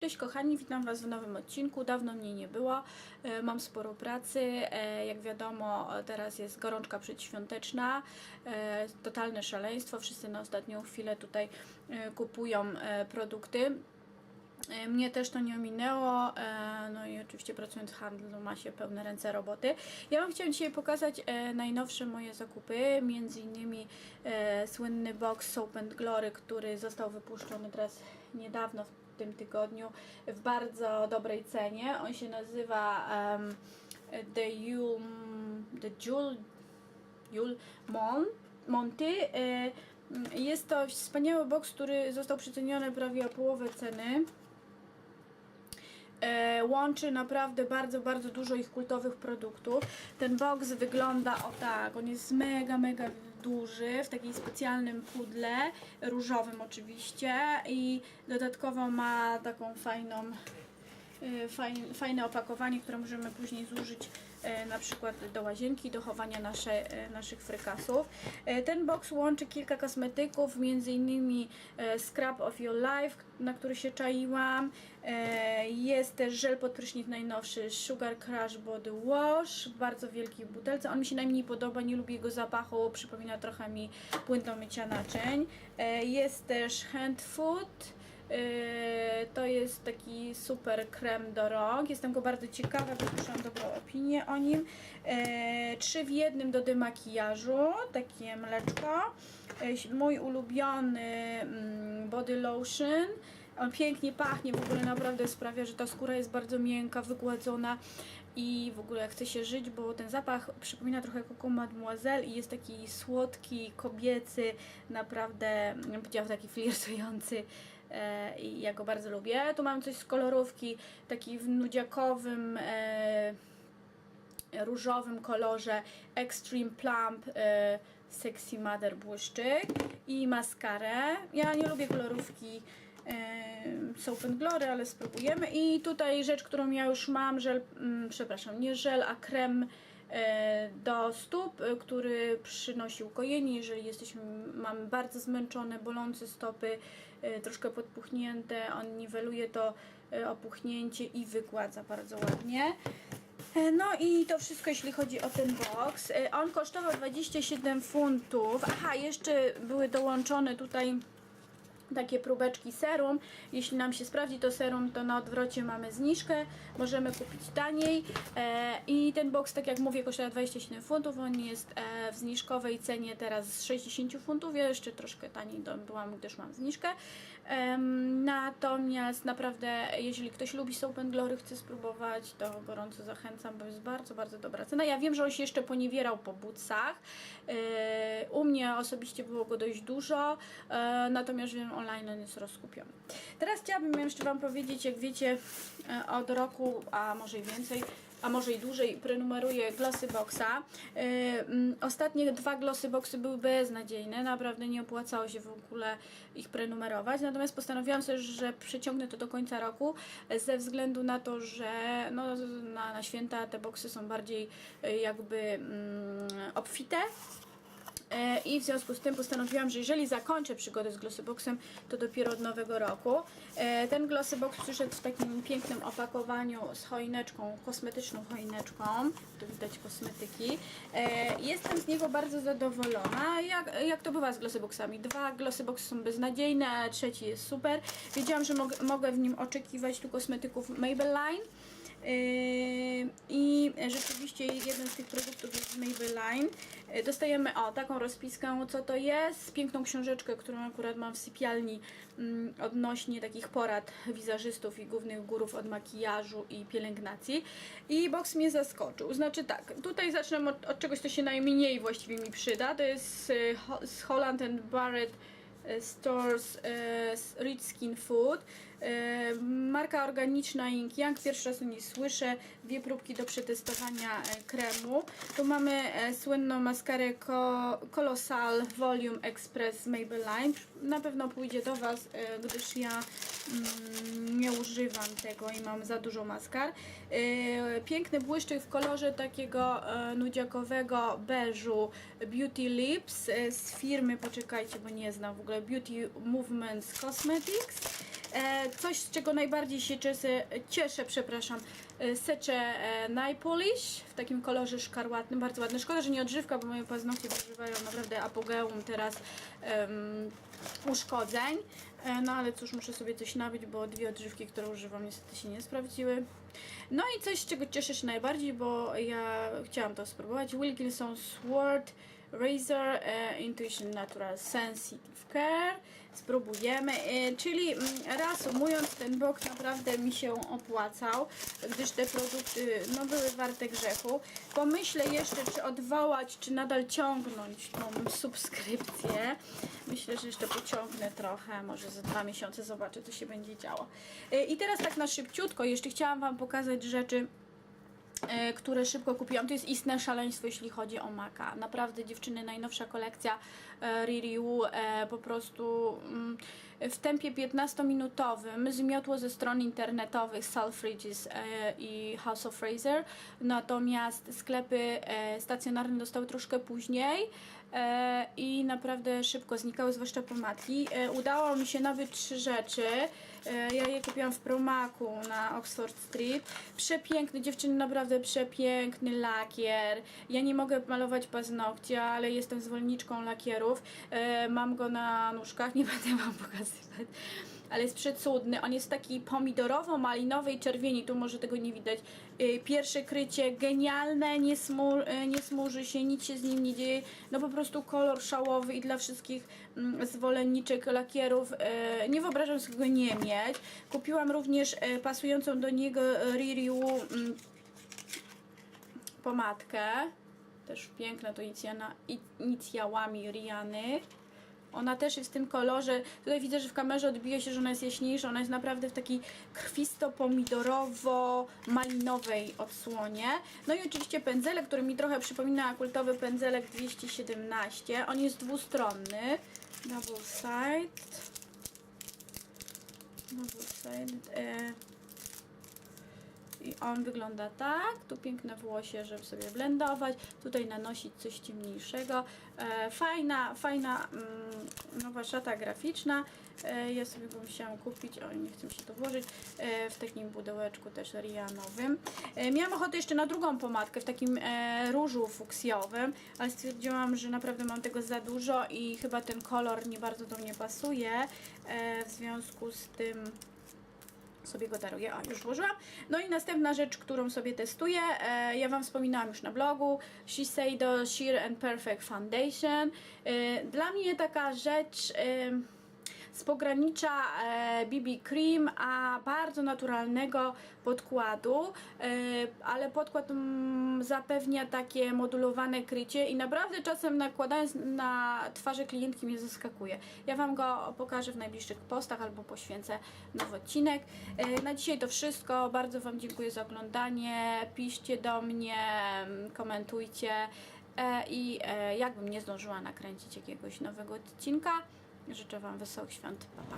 Cześć kochani, witam Was w nowym odcinku. Dawno mnie nie było, e, mam sporo pracy. E, Jak wiadomo, teraz jest gorączka przedświąteczna, e, totalne szaleństwo. Wszyscy na ostatnią chwilę tutaj kupują produkty. E, Mnie też to nie ominęło, e, no i oczywiście pracując w handlu ma się pełne ręce roboty. Ja Wam chciałam dzisiaj pokazać e, najnowsze moje zakupy, między innymi słynny box Soap and Glory, który został wypuszczony teraz niedawno w tym tygodniu w bardzo dobrej cenie. On się nazywa em, The Yule, The Jewel, Jule Mon, Monty. Jest to wspaniały box, który został przeceniony prawie o połowę ceny. E, łączy naprawdę bardzo, bardzo dużo ich kultowych produktów. Ten box wygląda o tak, on jest mega, mega duży, w takim specjalnym pudle, różowym oczywiście i dodatkowo ma taką fajną fajne, fajne opakowanie, które możemy później zużyć e, na przykład do łazienki, do chowania nasze, e, naszych frykasów. Ten box łączy kilka kosmetyków, e, Scrub of Your Life, na który się czaiłam. Jest też żel pod prysznic najnowszy Sugar Crush Body Wash bardzo wielkiej butelce. On mi się najmniej podoba, nie lubię jego zapachu, przypomina trochę mi płyn do mycia naczyń. Jest też Hand Food. Yy, to jest taki super krem do rąk. Jestem go bardzo ciekawa, bo słyszałam dobrą opinię o nim. Yy, Trzy w jednym do demakijażu, takie mleczko. Yy, Mój ulubiony mm, body lotion. On pięknie pachnie, w ogóle naprawdę sprawia, że ta skóra jest bardzo miękka, wygładzona i w ogóle chce się żyć, bo ten zapach przypomina trochę Coco Mademoiselle i jest taki słodki, kobiecy, naprawdę, bym powiedziała, taki flirtujący i ja go bardzo lubię. Tu mam coś z kolorówki, taki w nudziakowym e, różowym kolorze Extreme Plump e, Sexy Mother błyszczyk i maskarę. Ja nie lubię kolorówki e, Soap and Glory, ale spróbujemy. I tutaj rzecz, którą ja już mam, żel, mm, przepraszam, nie żel, a krem e, do stóp, e, który przynosi ukojenie, jeżeli jesteśmy, mamy bardzo zmęczone, bolące stopy, e, troszkę podpuchnięte, on niweluje to e, opuchnięcie i wygładza bardzo ładnie. E, No i to wszystko jeśli chodzi o ten box. E, On kosztował 27 funtów. Aha, jeszcze były dołączone tutaj takie próbeczki serum. Jeśli nam się sprawdzi to serum, to na odwrocie mamy zniżkę. Możemy kupić taniej. E, I ten box, tak jak mówię, kosztuje 27 funtów. On jest e, w zniżkowej cenie teraz z 60 funtów. Ja jeszcze troszkę taniej byłam, gdyż mam zniżkę. Em, Natomiast naprawdę, jeżeli ktoś lubi Soap and Glory, chce spróbować, to gorąco zachęcam, bo jest bardzo, bardzo dobra cena. Ja wiem, że on się jeszcze poniewierał po bucach. E, U mnie osobiście było go dość dużo, e, natomiast wiem, online on jest rozkupiony. Teraz chciałabym jeszcze Wam powiedzieć, jak wiecie, e, od roku, a może i więcej, a może i dłużej prenumeruję Glossy Boxa. Mm, ostatnie dwa Glossy Boxy były beznadziejne, naprawdę nie opłacało się w ogóle ich prenumerować, natomiast postanowiłam sobie, że przeciągnę to do końca roku e, ze względu na to, że no, na, na święta te boxy są bardziej e, jakby mm, obfite. E, I w związku z tym postanowiłam, że jeżeli zakończę przygodę z Glossyboxem, to dopiero od nowego roku. E, Ten Glossybox przyszedł w takim pięknym opakowaniu z choineczką, kosmetyczną choineczką. Tu widać kosmetyki. E, Jestem z niego bardzo zadowolona. Jak, jak to bywa z Glossyboxami? Dwa Glossyboxy są beznadziejne, a trzeci jest super. Wiedziałam, że mogę, w nim oczekiwać tu kosmetyków Maybelline. Yy, I rzeczywiście jeden z tych produktów jest z Maybelline. Yy, Dostajemy o taką rozpiskę, co to jest, piękną książeczkę, którą akurat mam w sypialni mm, odnośnie takich porad wizerzystów i głównych górów od makijażu i pielęgnacji. I box mnie zaskoczył. Znaczy tak, tutaj zacznę od, od czegoś, co się najmniej właściwie mi przyda. To jest yy, z Holland and Barrett Stores e, Rich Skin Food. E, Marka organiczna Ink Young. Pierwszy raz o niej słyszę. Dwie próbki do przetestowania e, kremu. Tu mamy e, słynną maskarę Co- Colossal Volume Express z Maybelline. Na pewno pójdzie do Was, e, gdyż ja nie używam tego i mam za dużo maskar. E, Piękny błyszczyk w kolorze takiego e, nudziakowego beżu Beauty Lips e, z firmy, poczekajcie, bo nie znam w ogóle, Beauty Movements Cosmetics. E, coś, z czego najbardziej się cieszę, cieszę przepraszam, e, secze e, Nail Polish w takim kolorze szkarłatnym, bardzo ładny. Szkoda, że nie odżywka, bo moje paznokcie przeżywają naprawdę apogeum teraz em, uszkodzeń. No ale cóż, muszę sobie coś nabyć, bo dwie odżywki, które używam niestety się nie sprawdziły. No i coś, z czego cieszę się najbardziej, bo ja chciałam to spróbować. Wilkinson Sword Razor e, Intuition Natural Sensitive Care. Spróbujemy. E, czyli mm, reasumując, ten box naprawdę mi się opłacał, gdyż te produkty no, były warte grzechu. Pomyślę jeszcze, czy odwołać, czy nadal ciągnąć tą subskrypcję. Myślę, że jeszcze pociągnę trochę, może za dwa miesiące zobaczę, co się będzie działo. E, I teraz tak na szybciutko, jeszcze chciałam Wam pokazać rzeczy, które szybko kupiłam. To jest istne szaleństwo, jeśli chodzi o Maka. Naprawdę dziewczyny, najnowsza kolekcja e, Ririu e, po prostu mm, w tempie 15-minutowym zmiotło ze stron internetowych Selfridges e, i House of Fraser. Natomiast sklepy e, stacjonarne dostały troszkę później e, i naprawdę szybko znikały, zwłaszcza pomadki. E, udało mi się nawet trzy rzeczy. E, ja je kupiłam w Promaku na Oxford Street. Przepiękny, dziewczyny, naprawdę przepiękny lakier. Ja nie mogę malować paznokcia, ale jestem zwolenniczką lakierów. E, mam go na nóżkach, nie będę wam pokazywać. Ale jest przecudny. On jest taki pomidorowo-malinowej czerwieni. Tu może tego nie widać. E, Pierwsze krycie genialne, nie, smu, e, nie smuży się, nic się z nim nie dzieje. No po prostu kolor szałowy i dla wszystkich mm, zwolenniczek lakierów. E, Nie wyobrażam sobie go nie mieć. Kupiłam również pasującą do niego Ririu mm, pomadkę. Też piękna to inicjana, inicjałami Riany. Ona też jest w tym kolorze. Tutaj widzę, że w kamerze odbija się, że ona jest jaśniejsza. Ona jest naprawdę w takiej krwisto-pomidorowo-malinowej odsłonie. No i oczywiście pędzelek, który mi trochę przypomina kultowy pędzelek 217. On jest dwustronny. Double side. Double side. E, i on wygląda tak. Tu piękne włosie, żeby sobie blendować. Tutaj nanosić coś ciemniejszego. E, fajna, fajna mm, nowa szata graficzna. E, ja sobie go musiałam kupić. O, nie chcę się to włożyć. E, w takim pudełeczku też rianowym. Miałam ochotę jeszcze na drugą pomadkę w takim różu fuksjowym, ale stwierdziłam, że naprawdę mam tego za dużo i chyba ten kolor nie bardzo do mnie pasuje. W związku z tym sobie go daruję. O, już włożyłam. No i następna rzecz, którą sobie testuję, e, ja Wam wspominałam już na blogu, Shiseido Sheer and Perfect Foundation. E, dla mnie taka rzecz... E, z pogranicza e, BB Cream, a bardzo naturalnego podkładu, e, ale podkład mm, zapewnia takie modulowane krycie i naprawdę czasem nakładając na twarze klientki mnie zaskakuje. Ja Wam go pokażę w najbliższych postach albo poświęcę nowy odcinek. E, na dzisiaj to wszystko. Bardzo Wam dziękuję za oglądanie. Piszcie do mnie, mm, komentujcie e, i e, jakbym nie zdążyła nakręcić jakiegoś nowego odcinka, Życzę Wam wesołych świąt. Pa, pa.